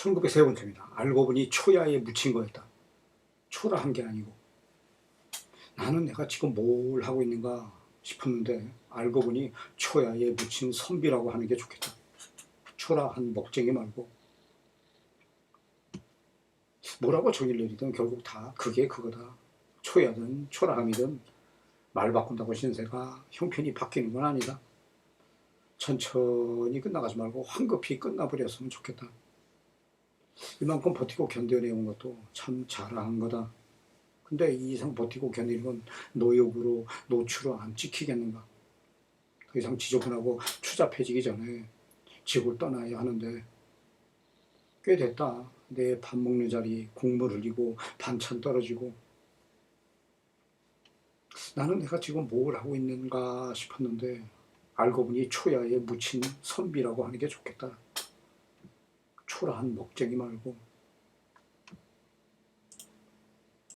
1903번째입니다. 알고 보니 초야에 묻힌 거였다. 초라 한 게 아니고. 나는 내가 지금 뭘 하고 있는가 싶었는데 알고 보니 초야에 묻힌 선비라고 하는 게 좋겠다. 초라한 먹쟁이 말고. 뭐라고 정의를 내리든 결국 다 그게 그거다. 초야든 초라함이든 말 바꾼다고 신세가 형편이 바뀌는 건 아니다. 천천히 끝나가지 말고 황급히 끝나버렸으면 좋겠다. 이만큼 버티고 견뎌내온 것도 참 잘한 거다. 근데 이 이상 버티고 견디는 건 노역으로 노출을 안 찍히겠는가? 더 이상 지저분하고 추잡해지기 전에 지구를 떠나야 하는데 꽤 됐다. 내 밥 먹는 자리 국물 흘리고 반찬 떨어지고 나는 내가 지금 뭘 하고 있는가 싶었는데 알고 보니 초야에 묻힌 선비라고 하는 게 좋겠다. 초라한 먹쟁이 말고